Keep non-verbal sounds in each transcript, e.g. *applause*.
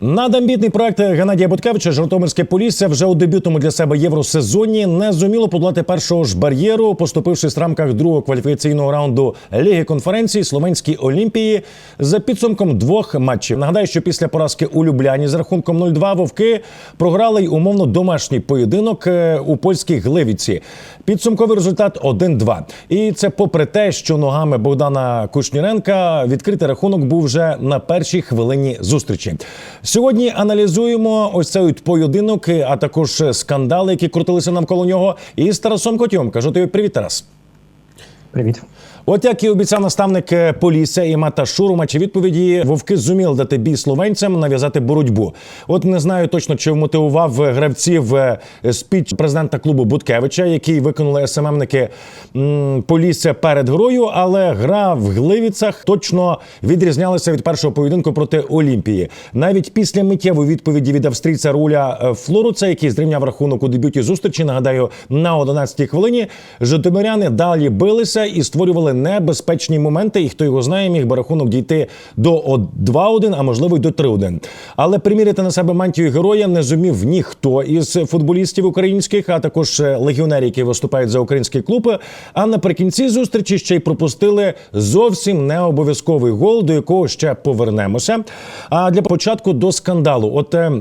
Надамбітний проект Геннадія Буткевича Житомирське Полісся вже у дебютному для себе євросезоні не зуміло подолати першого ж бар'єру, поступившись в рамках другого кваліфікаційного раунду Ліги конференції Словенській Олімпії за підсумком двох матчів. Нагадаю, що після поразки у Любляні з рахунком 0-2 вовки програли й умовно домашній поєдинок е, у польській Гливіці. Підсумковий результат 1-2. І це попри те, що ногами Богдана Кушніренка відкритий рахунок був вже на першій хвилині зустрічі. Сьогодні аналізуємо ось цей поєдинок, а також скандали, які крутилися навколо нього. І з Тарасом Котьом. Кажу тобі привіт, Тарас. Привіт. От як і обіцяв наставник е, Полісся і Мата у матчі відповіді, вовки зуміли дати бій словенцям, нав'язати боротьбу. От не знаю точно, чи вмотивував е, гравців е, спіч президента клубу Буткевича, який виконали СММники Полісся перед грою, але гра в Гливіцах точно відрізнялася від першого поєдинку проти Олімпії. Навіть після миттєвої відповіді від австрійця Руля Флоруца, який зрівняв рахунок у дебюті зустрічі, нагадаю, на 11-й хвилині житомиряни далі билися і створювали небезпечні моменти. І хто його знає, міг би рахунок дійти до о- 2-1, а можливо й до 3-1. Але приміряти на себе мантію героя не зумів ніхто із футболістів українських, а також е, легіонерів, які виступають за українські клуби. А наприкінці зустрічі ще й пропустили зовсім не обов'язковий гол, до якого ще повернемося. А для початку до скандалу. От е,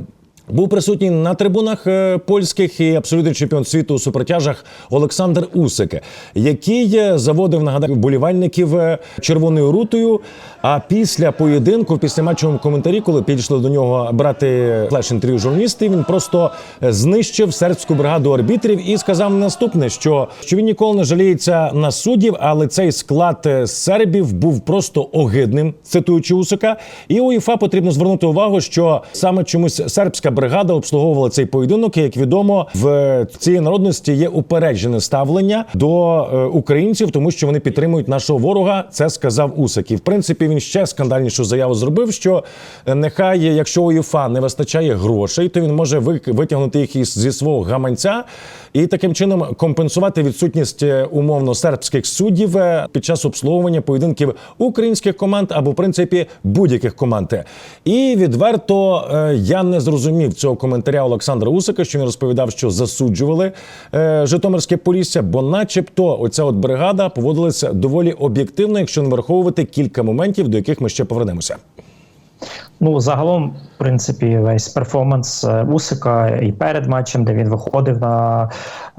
був присутній на трибунах е, польських і абсолютний чемпіон світу у супертяжах Олександр Усик, який е, заводив нагадаю вболівальників е, червоною рутою. А після поєдинку, в післяматчевому коментарі, коли підійшли до нього брати флеш-інтерв'ю журналісти, він просто знищив сербську бригаду арбітрів і сказав наступне: що, що він ніколи не жаліється на суддів, але цей склад сербів був просто огидним, цитуючи Усика. І УЄФА потрібно звернути увагу, що саме чомусь сербська бригада обслуговувала цей поєдинок. І, як відомо, в цій народності є упереджене ставлення до е, українців, тому що вони підтримують нашого ворога. Це сказав Усик. І в принципі він ще скандальнішу заяву зробив. Що е, нехай, якщо УЄФА не вистачає грошей, то він може витягнути їх із зі свого гаманця і таким чином компенсувати відсутність е, умовно сербських суддів е, під час обслуговування поєдинків українських команд або в принципі будь-яких команд. І відверто е, я не зрозумів цього коментаря Олександра Усика, що він розповідав, що засуджували Житомирське Полісся, бо, начебто, оця от бригада поводилася доволі об'єктивно, якщо не враховувати кілька моментів, до яких ми ще повернемося. Ну загалом, в принципі, весь перформанс е, Усика і перед матчем, де він виходив на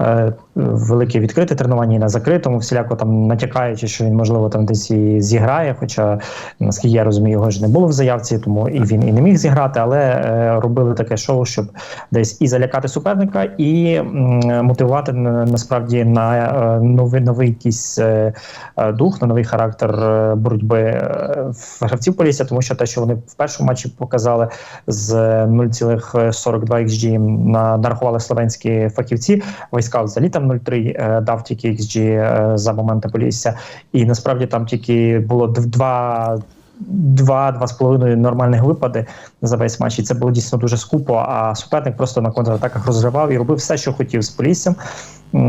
е, велике відкрите тренування і на закритому, всіляко там натякаючи, що він можливо там десь і зіграє. Хоча наскільки я розумію, його ж не було в заявці, тому і він і не міг зіграти, але е, робили таке шоу, щоб десь і залякати суперника, і м, мотивувати насправді на е, новий новий якийсь е, е, дух, на новий характер е, боротьби гравців Полісся, тому що те, що вони в першому матчі показали з 0,42 XG на нарахували словенські фахівці. Войска взагалі там 0,3 е, дав тільки XG е, за моменти Полісся, і насправді там тільки було два. Два-два з половиною нормальних випади за весь матч, і це було дійсно дуже скупо. А суперник просто на контратаках розривав і робив все, що хотів з Поліссям.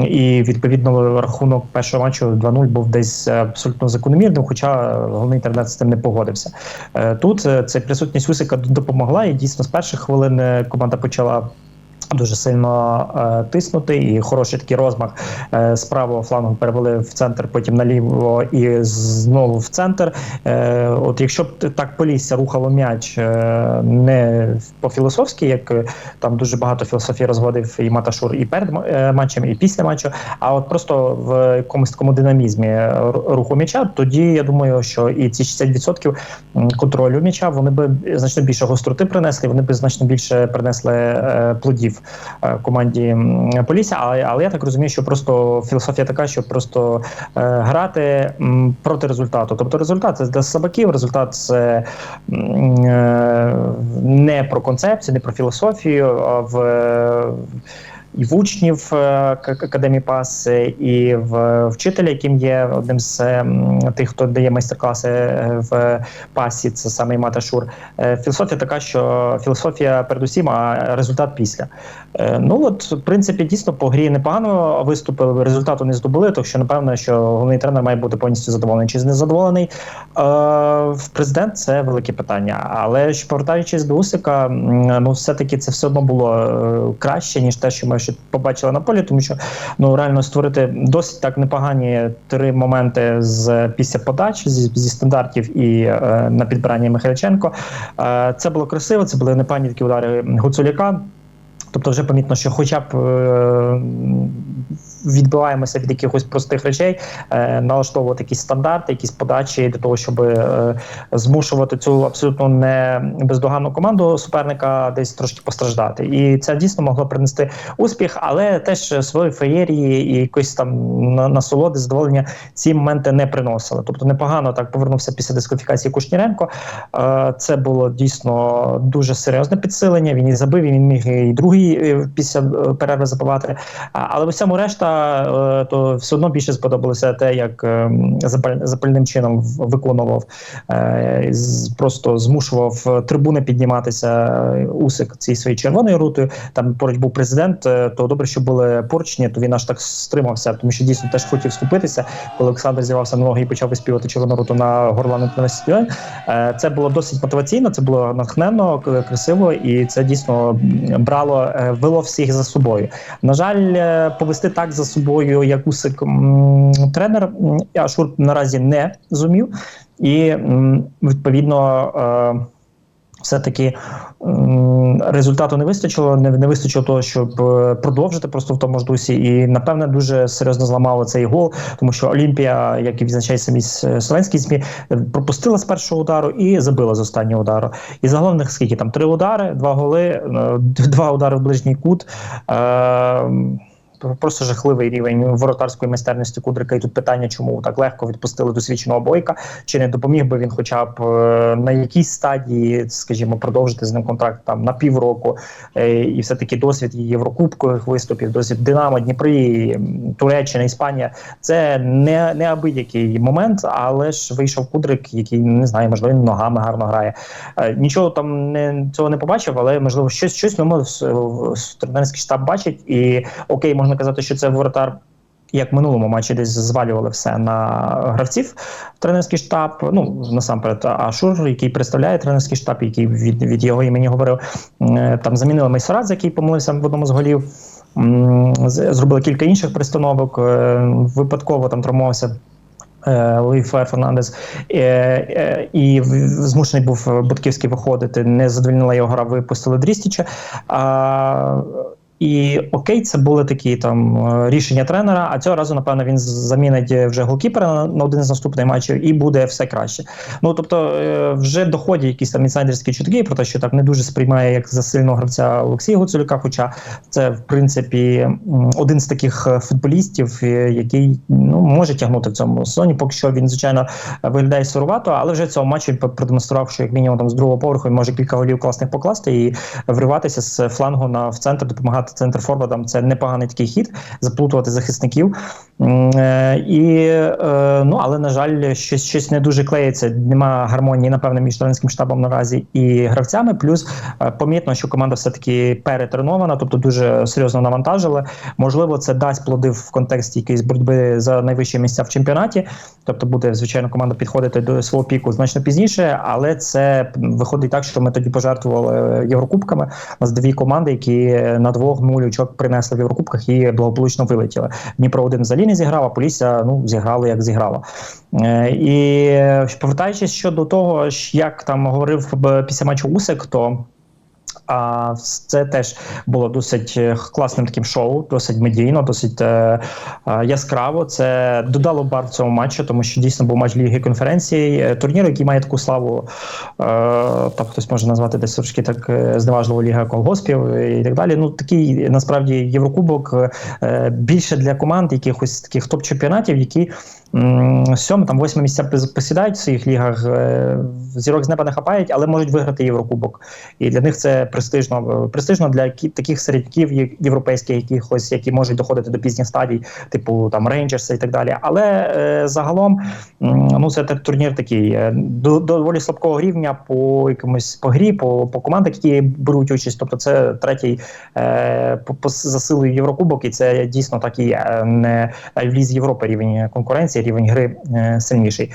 І відповідно рахунок першого матчу 2-0 був десь е, абсолютно закономірним, хоча головний інтернет з тим не погодився. Е, Тут е, ця присутність Усика допомогла, і дійсно з перших хвилин е, команда почала. Дуже сильно е, тиснути, і хороший такий розмах е, з правого флангу перевели в центр, потім наліво і знову в центр. Е, от якщо б так Полісся рухало м'яч е, не по-філософськи, як е, там дуже багато філософії розводив і Маташур і перед е, матчем, і після матчу, а от просто в якомусь такому динамізмі руху м'яча, тоді я думаю, що і ці 60% контролю м'яча вони би значно більше гостроти принесли, вони би значно більше принесли е, плодів е, команді Полісся. Але, але я так розумію, що просто філософія така, що просто е, грати проти результату. Тобто результат це для собаків, результат це е, не про концепцію, не про філософію, а в і в учнів е, академії ПАС, і в вчителя, яким є одним з е, тих, хто дає майстер-класи е, в ПАСі, це саме Імата Шур. Е, Філософія така, що філософія передусім, а результат після. Ну от, в принципі, дійсно по грі непогано виступили, результату не здобули, так що напевно, що головний тренер має бути повністю задоволений. Чи не задоволений е, в президент це велике питання. Але ж повертаючись до Усика, ну все-таки це все одно було краще, ніж те, що ми ще побачили на полі, тому що ну реально створити досить так непогані три моменти з після подач зі, зі стандартів і е, на підбиранні Михайличенко. Е, це було красиво, це були непогані такі удари Гуцуляка. Тобто, вже помітно, що хоча б е, відбиваємося від якихось простих речей, е, налаштовувати якісь стандарти, якісь подачі для того, щоб е, змушувати цю абсолютно не бездоганну команду суперника десь трошки постраждати. І це дійсно могло принести успіх, але теж свої феєрії і якось там на- насолоди, задоволення ці моменти не приносили. Тобто непогано так повернувся після дискваліфікації Кушніренко. Е, Це було дійсно дуже серйозне підсилення. Він і забив, і він міг і другий е, після е, перерви забивати. Але в усьому решта, е, то все одно більше сподобалося те, як е, запальним чином виконував, е, просто змушував трибуни підніматися Усик цією своєю червоною рутою. Там поруч був президент, то добре, що були поручні, то він аж так стримався, тому що дійсно теж хотів вступитися. Коли Олександр з'явився на ноги і почав виспівати червону руту на горлану. Е, Це було досить мотиваційно, це було натхненно, красиво, і це дійсно брало, вело всіх за собою. На жаль, повести так за собою, як Усик тренер м, Ашур наразі не зумів, і відповідно. е, все-таки результату не вистачило, не, вистачило того, щоб е, продовжити просто в тому ж дусі. І напевне дуже серйозно зламало цей гол, тому що Олімпія, як і відзначає самі с- словенські ЗМІ, е, пропустила з першого удару і забила з останнього удару. І загалом них скільки там три удари, два голи, два удари в ближній кут. Просто жахливий рівень воротарської майстерності Кудрика. І тут питання, чому так легко відпустили досвідченого бойка, чи не допоміг би він, хоча б е, на якійсь стадії, скажімо, продовжити з ним контракт там на півроку, Е, і все таки досвід єврокубкових виступів, досвід Динамо, Дніпрі, м, Туреччина, Іспанія. Це не неабиякий момент, але ж вийшов Кудрик, який не знаю, можливо, він ногами гарно грає. Е, Нічого там не цього не побачив, але можливо щось щось мимо тренерський штаб бачить. І окей, можна казати, що це воротар. Як в минулому матчі десь звалювали все на гравців тренерський штаб. Ну насамперед, Ашур, який представляє тренерський штаб, який від, від його імені говорив. Е, Там замінили Майсорадзе, який помилився в одному з голів. Зробили кілька інших перестановок. е, Випадково там травмувався е, Луї Фер Фернандес і змушений був Бутківський виходити. Не задовольнила його гра, випустили Дрістіча. І окей, це були такі там е, рішення тренера. А цього разу, напевно, він замінить вже голкіпера на, один з наступних матчів, і буде все краще. Ну тобто, е, вже доходять якісь там інсайдерські чутки про те, що так не дуже сприймає як за сильного гравця Олексія Гуцулюка. Хоча це в принципі один з таких е, футболістів, який ну може тягнути в цьому сезоні. Поки що він звичайно виглядає сурувато, але вже цього матчу він продемонстрував, що як мінімум там з другого поверху він може кілька голів класних покласти і вриватися з флангу на в центр, допомагати центр форвардам. Це непоганий такий хід, заплутувати захисників. Е, І е, ну але на жаль, щось щось не дуже клеїться. Нема гармонії, напевно, між тренерським штабом наразі і гравцями. Плюс е, помітно, що команда все таки перетренована, тобто дуже серйозно навантажила. Можливо, це дасть плоди в контексті якоїсь боротьби за найвищі місця в чемпіонаті. Тобто буде звичайно команда підходити до свого піку значно пізніше, але це виходить так, що ми тоді пожертвували Єврокубками. У нас дві команди, які на двох нуль очок принесли в Єврокубках і благополучно вилетіли. Дніпро один взагалі не зіграв, а Полісся ну зіграло як зіграла. Е, І повертаючись щодо того, як там говорив після матчу Усик, то а це теж було досить е, класним таким шоу, досить медійно, досить е, е, яскраво. Це додало бар цьому матчі, тому що дійсно був матч Ліги конференції, е, турнір, який має таку славу. Е, там хтось може назвати десь трошки так е, зневажливо Ліга колгоспів і так далі. Ну такий насправді Єврокубок е, більше для команд якихось таких топ-чемпіонатів, які м, сьоме, там восьме місця посідають в своїх лігах. е, Зірок з неба не хапають, але можуть виграти Єврокубок. І для них це престижно. Е, Престижно для таких середняків європейських, якихось, які можуть доходити до пізніх стадій, типу там Рейнджерса і так далі. Але е, загалом ну це турнір такий до- доволі слабкого рівня по якомусь по грі, по, по командах, які беруть участь. Тобто, це третій по, по за Єврокубок, і це дійсно так і є. Не в лізі Європи рівень конкуренції, рівень гри е, сильніший.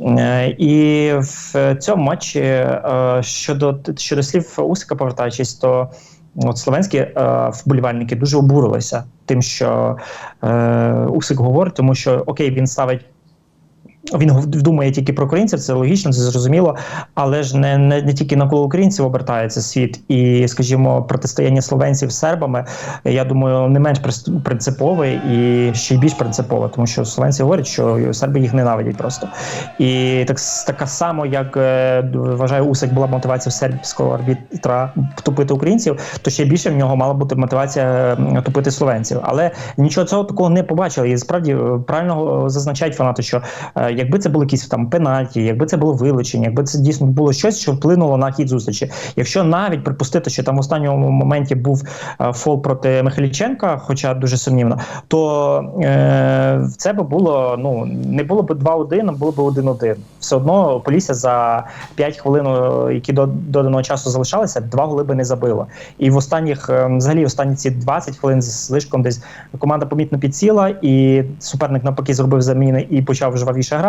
Е, і в цьому матчі е, щодо щодо слів Усика, повертаючись, то от словенські вболівальники дуже обурилися тим, що Усик говорить, тому що окей, він ставить. Він думає тільки про українців, це логічно, це зрозуміло, але ж не, не, не тільки навколо українців обертається світ, і, скажімо, протистояння словенців з сербами, я думаю, не менш принципове і ще й більш принципове, тому що словенці говорять, що серби їх ненавидять просто. І так така само, як е, вважаю, Усик була мотивація сербського арбітра топити українців, то ще більше в нього мала бути мотивація м, топити словенців. Але нічого цього такого не побачили. І справді е, правильно е, зазначають фанати, що якби це були якісь там пенальті, якби це було вилучення, якби це дійсно було щось, що вплинуло на хід зустрічі. Якщо навіть припустити, що там в останньому моменті був е, фол проти Михайліченка, хоча дуже сумнівно, то е, це би було ну не було б 2-1, а було б 1-1. Все одно Полісся за 5 хвилин, е, які до доданого часу залишалися, два голи би не забило. І в останніх, е, взагалі, останні ці 20 хвилин з слишком десь команда помітно підсіла, і суперник навпаки зробив заміни і почав жвавіше грати.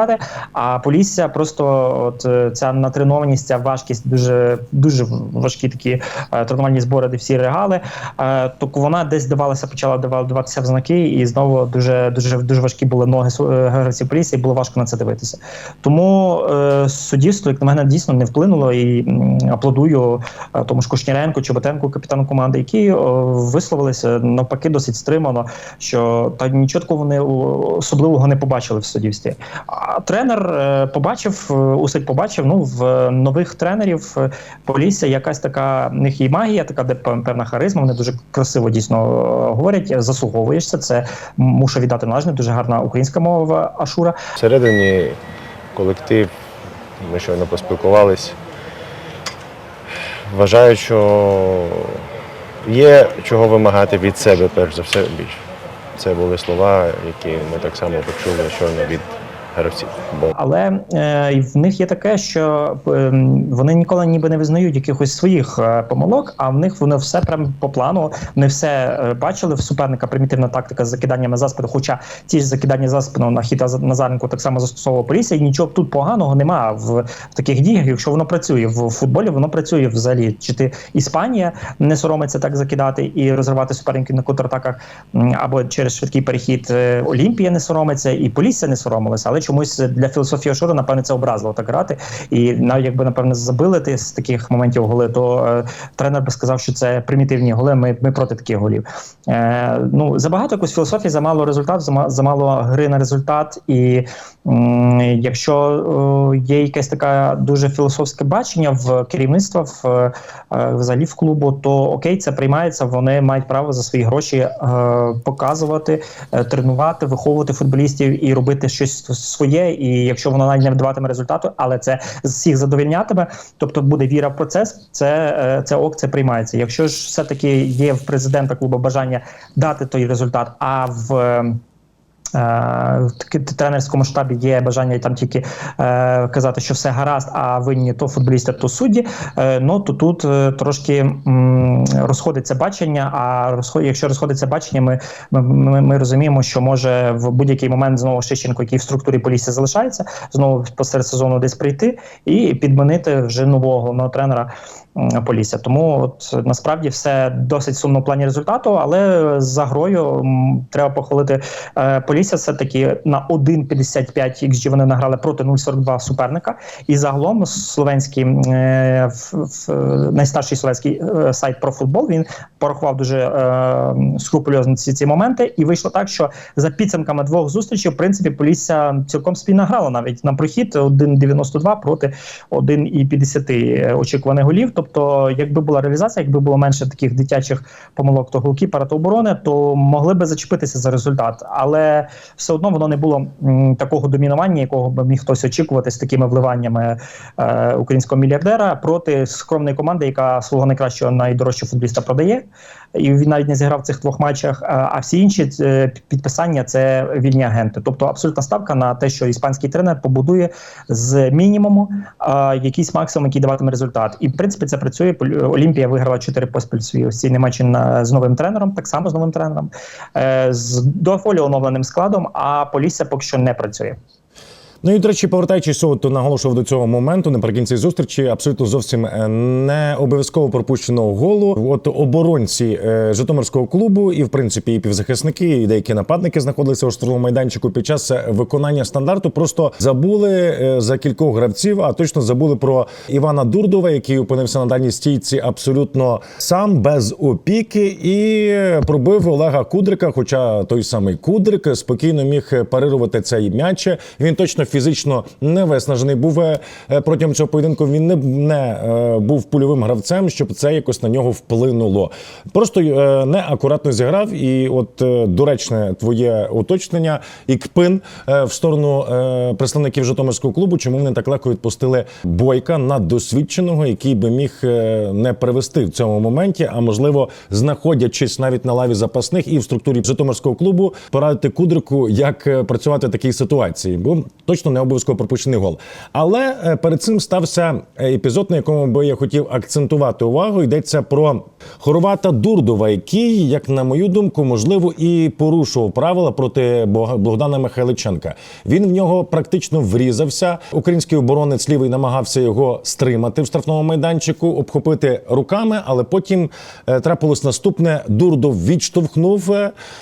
А Полісся просто от е, ця натренованість, ця важкість, дуже дуже важкі такі е, тренувальні збори, де всі регали. Е, то вона десь давалася, почала даватися в знаки, і знову дуже дуже дуже важкі були ноги гравців Полісся, і було важко на це дивитися. Тому суддівство, як на мене, дійсно не вплинуло і аплодую тому ж Кушніренку, Чоботенку, капітану команди, які висловилися навпаки досить стримано, що та нічого вони особливого не побачили в суддівстві. Тренер е, побачив, е, Усик побачив ну в нових тренерів е, Полісся якась така в них є магія, така де пев- певна харизма. Вони дуже красиво дійсно е, говорять. Заслуговуєшся. Це мушу віддати належне, дуже гарна українська мова Ашура. Всередині колектив, ми щойно поспілкувались. Вважаю, що є чого вимагати від себе, перш за все, більше. Це були слова, які ми так само почули щойно від гравців. Але е, в них є таке, що е, вони ніколи ніби не визнають якихось своїх е, помилок, а в них воно все прямо по плану. Вони все е, бачили в суперника примітивна тактика з закиданнями за спину. Хоча ті ж закидання за спину на хіта Назаренко так само застосовував Полісся, і нічого тут поганого немає в, в таких діях, якщо воно працює в футболі, воно працює взагалі. Чи ти Іспанія не соромиться так закидати і розривати суперників на контратаках, або через швидкий перехід е, Олімпія не соромиться, і Полісся не соромилася, але чомусь для філософії Шура, напевне, це образливо так грати. І навіть якби напевне забили ти з таких моментів голи, то е, тренер би сказав, що це примітивні голи. Ми, ми проти таких голів. Е, ну забагато якось філософії, замало результат, зама- замало гри на результат. І м, якщо е, є якесь таке дуже філософське бачення в керівництва в е, е, взагалі в клубу, то окей, це приймається. Вони мають право за свої гроші е, показувати, е, тренувати, виховувати футболістів і робити щось своє. І якщо воно навіть не даватиме результату, але це всіх задовільнятиме, тобто буде віра в процес. Це, е, це ок, це приймається. Якщо ж все таки є в президента клубу бажання дати той результат, а в е, тренерському штабі є бажання там тільки е, казати, що все гаразд, а винні то футболісти, то судді. Е, ну то тут е, трошки м, розходиться бачення. А розход, якщо розходиться бачення, ми, ми, ми, ми розуміємо, що може в будь-який момент знову Шищенко, який в структурі полісся залишається, знову посеред сезону десь прийти і підмінити вже нового головного тренера. Полісся. Тому от насправді все досить сумно в плані результату, але за грою м, треба похвалити е, Полісся. Все таки на 1,55 XG вони награли проти 0,42 суперника. І загалом словенський е, в, в, найстарший словенський е, сайт про футбол він порахував дуже е, скрупульозно ці, ці моменти. І вийшло так, що за підсумками двох зустрічей, в принципі, Полісся цілком спільно грала навіть на прохід 1,92 проти 1,50 очікуваних голів. Тобто Тобто, якби була реалізація, якби було менше таких дитячих помилок то голкіпера, та оборони, то могли би зачепитися за результат. Але все одно воно не було м, такого домінування, якого би міг хтось очікувати з такими вливаннями е, українського мільярдера проти скромної команди, яка свого найкращого найдорожчого футболіста продає. І він навіть не зіграв цих двох матчах. А всі інші е, підписання це вільні агенти. Тобто абсолютна ставка на те, що іспанський тренер побудує з мінімуму якийсь максимум, який даватиме результат. І в принципі це працює. Олімпія виграла чотири поспіль свої офіційні матчі на з новим тренером, так само з новим тренером, е, з доволі оновленим складом. А Полісся поки що не працює. Ну і до речі, повертаючись, от наголошував до цього моменту наприкінці зустрічі, абсолютно зовсім е, не обов'язково пропущеного голу. От оборонці е, Житомирського клубу, і в принципі і півзахисники, і деякі нападники знаходилися у штрафному майданчику під час е, виконання стандарту. Просто забули за кількох гравців, а точно забули про Івана Дурдова, який опинився на дальній стійці абсолютно сам без опіки, і пробив Олега Кудрика. Хоча той самий Кудрик спокійно міг парирувати цей м'яч. Він точно фізично не виснажений був е, протягом цього поєдинку. Він не, не е, був польовим гравцем, щоб це якось на нього вплинуло. Просто е, неакуратно зіграв. І от е, доречне твоє уточнення і кпин е, в сторону е, представників Житомирського клубу. Чому вони так легко відпустили бойка на досвідченого, який би міг е, не привести в цьому моменті, а можливо, знаходячись навіть на лаві запасних і в структурі Житомирського клубу, порадити кудрику, як е, працювати в такій ситуації, бо точно не обов'язково пропущений гол. Але е, перед цим стався е, епізод, на якому би я хотів акцентувати увагу. Йдеться про Хорвата Дурдова, який, як на мою думку, можливо, і порушував правила проти Богдана Михайличенка. Він в нього практично врізався. Український оборонець лівий намагався його стримати в штрафному майданчику, обхопити руками, але потім е, трапилось наступне. Дурдов відштовхнув.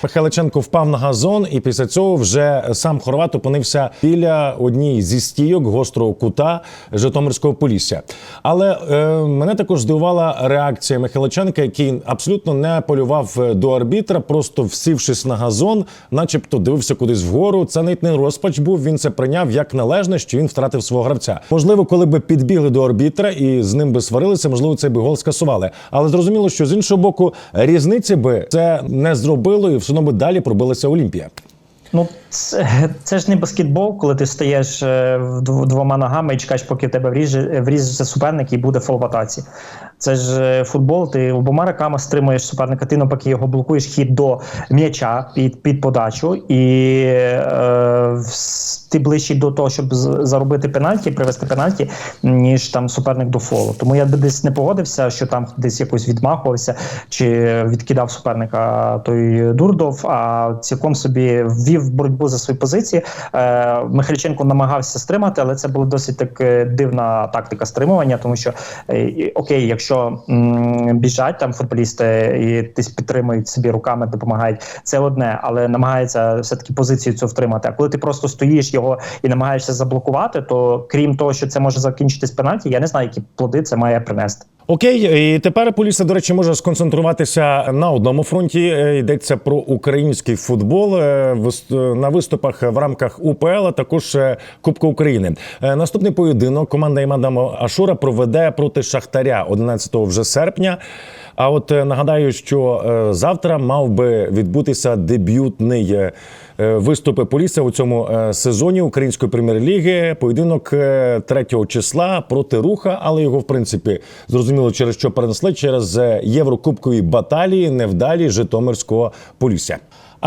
Михайличенко впав на газон, і після цього вже сам Хорват опинився біля однієї зі стійок гострого кута Житомирського полісся. Але е, мене також здивувала реакція Михайличенка, який абсолютно не полював е, до арбітра, просто всівшись на газон, начебто дивився кудись вгору. Це навіть не розпач був. Він це прийняв як належне, що він втратив свого гравця. Можливо, коли би підбігли до арбітра і з ним би сварилися, можливо, цей би гол скасували. Але зрозуміло, що з іншого боку, різниці би це не зробило, і все одно би далі пробилася Олімпія. Ну, це, це ж не баскетбол, коли ти стоїш е, двома ногами і чекаєш, поки в тебе вріже, вріжеться суперник і буде фол в атаці. Це ж е, футбол, ти обома руками стримуєш суперника, ти навпаки його блокуєш хід до м'яча під, під подачу, і е, ти ближчий до того, щоб заробити пенальті, привести пенальті, ніж там суперник до фолу. Тому я би десь не погодився, що там десь якось відмахувався чи відкидав суперника той Дурдов, а цілком собі ввів боротьбу за свої позиції. Е, Михайліченко намагався стримати, але це була досить так дивна тактика стримування, тому що е, окей, якщо м, біжать там футболісти і десь підтримують собі руками, допомагають, це одне, але намагається все таки позицію цю втримати. А коли ти просто стоїш його і намагаєшся заблокувати, то крім того, що це може закінчитись пенальті, я не знаю, які плоди це має принести. Окей, і тепер Полісся, до речі, може сконцентруватися на одному фронті. Е, Йдеться про український футбол е, е, на виступах в рамках УПЛ, а також Кубка України. Наступний поєдинок команда Імада Ашура проведе проти Шахтаря 11 вже серпня. А от нагадаю, що завтра мав би відбутися дебютний виступи Поліса у цьому е, сезоні української прем'єр-ліги. Поєдинок е, 3 числа проти руха, але його в принципі зрозуміло, через що перенесли через е, єврокубкові баталії невдалі Житомирського Полісся.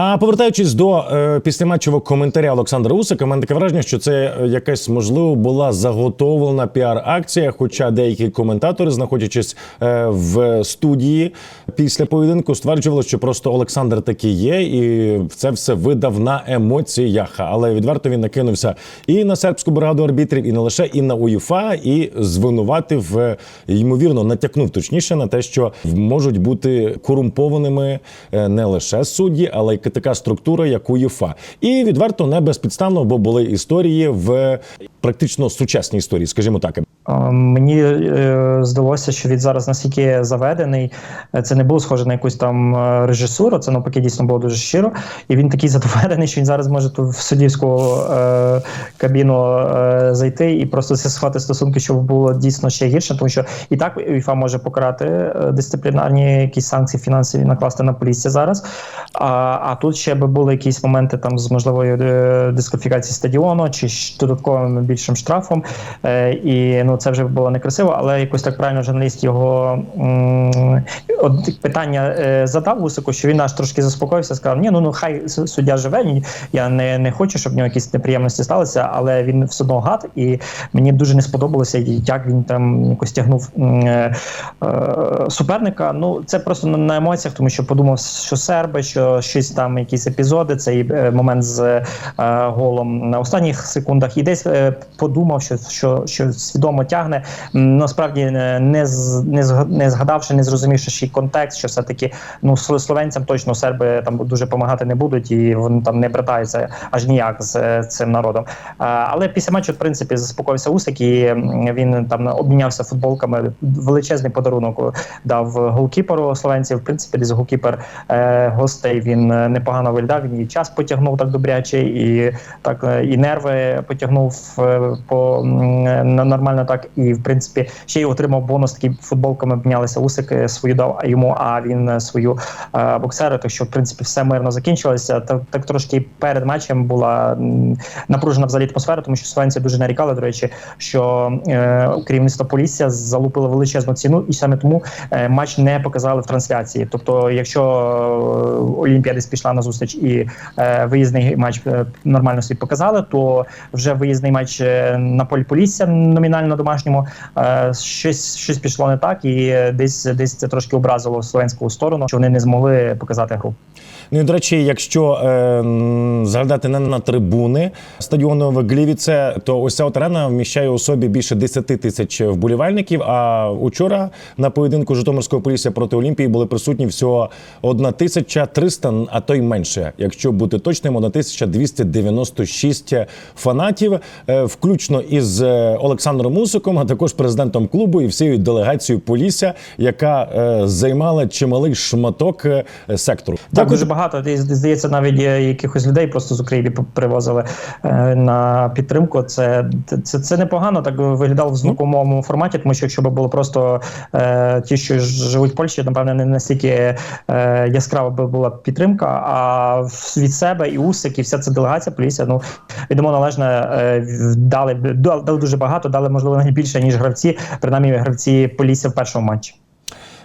А повертаючись до е, післяматчевого коментаря Олександра Усика, мене таке враження, що це якась можливо була заготовлена піар-акція. Хоча деякі коментатори, знаходячись е, в студії після поєдинку, стверджували, що просто Олександр такий є, і це все видав на емоціях. Але відверто він накинувся і на сербську бригаду арбітрів, і не лише і на УЄФА, і звинуватив е, ймовірно, натякнув точніше на те, що можуть бути корумпованими е, не лише судді, але й така структура, як УЄФА. І відверто не безпідставно, бо були історії в практично сучасній історії, скажімо так. Е, Мені е, здалося, що він зараз настільки заведений. е, Це не було схоже на якусь там режисуру. Це навпаки дійсно було дуже щиро. І він такий *laughs* задоволений, що він зараз може в суддівську е, кабіну е, зайти і просто з'ясувати стосунки, щоб було дійсно ще гірше, тому що і так УЄФА може покарати дисциплінарні якісь санкції фінансові накласти на полісся зараз. А, а тут ще би були якісь моменти там з можливою дискваліфікації стадіону чи додатковим більшим штрафом. Е, і ну це вже було некрасиво, але якось так правильно журналіст його м, от питання е, задав Усику, що він аж трошки заспокоївся, сказав: Ні, ну ну хай суддя живе. Я не, не хочу, щоб в нього якісь неприємності сталися, але він все одно гад, і мені дуже не сподобалося, як він там якось тягнув е, е, суперника. Ну це просто на, на емоціях, тому що подумав, що серби, що щось там, якісь епізоди, цей е, момент з е, голом на останніх секундах, і десь е, подумав, що, що, що свідомо тягне. Насправді е, не не, не згадавши, не зрозумівши ще контекст, що все таки ну словенцям точно серби там дуже допомагати не будуть, і вони там не братаються аж ніяк з е, цим народом. Але після матчу, в принципі, заспокоївся Усик, і він там обмінявся футболками. Величезний подарунок дав голкіперу словенців. В принципі, десь голкіпер е, гостей він е, непогано виглядав. Він і час потягнув так добряче, і так е, і нерви потягнув е, по е, нормально так. І в принципі ще й отримав бонус. Такі футболками обмінялися. Усик е, свою дав йому, а він е, свою е, боксеру. Так що в принципі все мирно закінчилося. Так, так трошки перед матчем була напружена взагалі атмосфера, тому що словенці дуже нарікали, до речі, що е, керівництво Полісся залупило величезну ціну, і саме тому е, матч не показали в трансляції. Тобто, якщо е, Олімпія десь пішла на зустріч і е, виїзний матч е, нормально собі показали, то вже виїзний матч на полі Полісся номінально домашньому е, щось, щось пішло не так, і десь десь це трошки образило словенську сторону, що вони не змогли показати гру. Ну і до речі, якщо е, згадати не на трибуни стадіону в Глівіце, то ось ця арена вміщає у собі більше 10 тисяч вболівальників. А учора на поєдинку Житомирського полісся проти Олімпії були присутні всього 1300, а то й менше, якщо бути точним, 1296 фанатів, е, включно із е, Олександром Мусиком, а також президентом клубу і всією делегацією Полісся, яка е, займала чималий шматок е, сектору. Так, дуже багато. Десь, Здається, навіть якихось людей просто з України привозили е, на підтримку. Це, це, це непогано так виглядало в звуковому форматі, тому що якщо б було просто е, ті, що живуть в Польщі, напевне, не настільки е, яскрава би була підтримка. А від себе і Усик, і вся ця делегація поліція, ну відомо належно е, дали, дали дуже багато, дали можливо навіть більше ніж гравці, принаймні гравці поліція в першому матчі.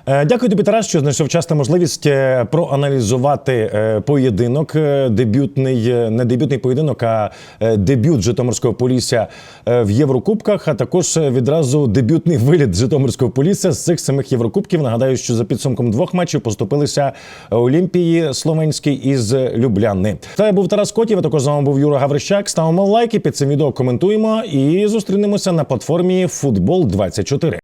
Е, Дякую тобі, Тарас, що знайшов час та можливість е, проаналізувати е, поєдинок. Дебютний, не дебютний поєдинок, а дебют Житомирського полісся в Єврокубках, а також відразу дебютний виліт Житомирського полісся з цих самих Єврокубків. Нагадаю, що за підсумком двох матчів поступилися Олімпії Словенській із Любляни. Та я був Тарас Котів. а Також з вами був Юра Гаврищак. Ставимо лайки під цим відео, коментуємо і зустрінемося на платформі Футбол 24